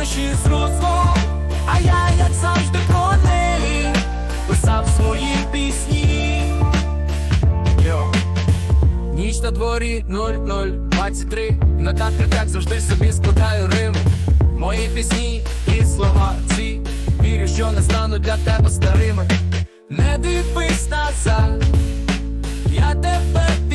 наші зродство, а я, як завжди, про неї писав свої пісні. Ніч на дворі 0023 На татрах, як завжди собі складаю рим. Мої пісні і слова ці Вірю, що не стану для тебе старими. Не дивись назад, я тебе.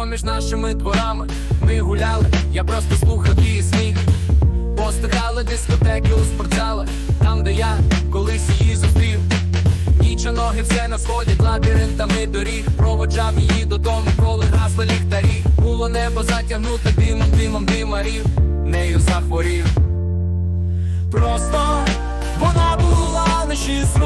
Квартали поміж нашими дворами. Ми гуляли, я просто слухав її сміх. Постигали дискотеки у спортзалах Там, де я колись її зустрів. Ніч а ноги все на сході лабіринтами доріг. Проводжав її додому, коли гасли ліхтарі. Було небо затягнуте димом, димом димарів. Нею захворів. Просто вона була лише з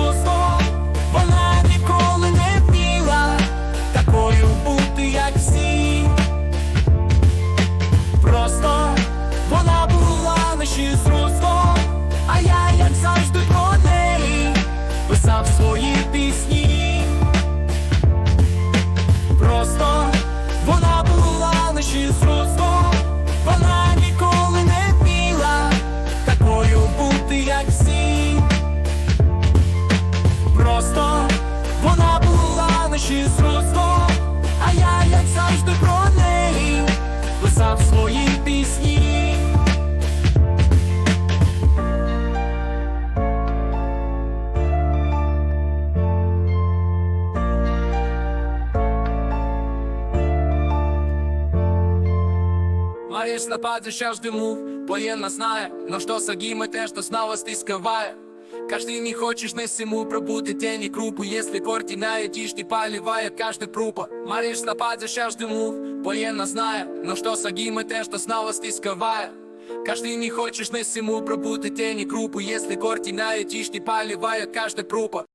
Маєш напади, ще жди мув, воєнна знає, но что сагимы те, что снова стискивает. Каждый не хочешь на всему пробудить тени крупу Если корти на идишь, не поливая каждый прупа Маришь нападе, ще жди мув, воєнна знає, но что сагимы те, что снова стискивает. Каждый не хочешь на всему пробудить тени крупу Если корти на идишь, не поливая каждый прупа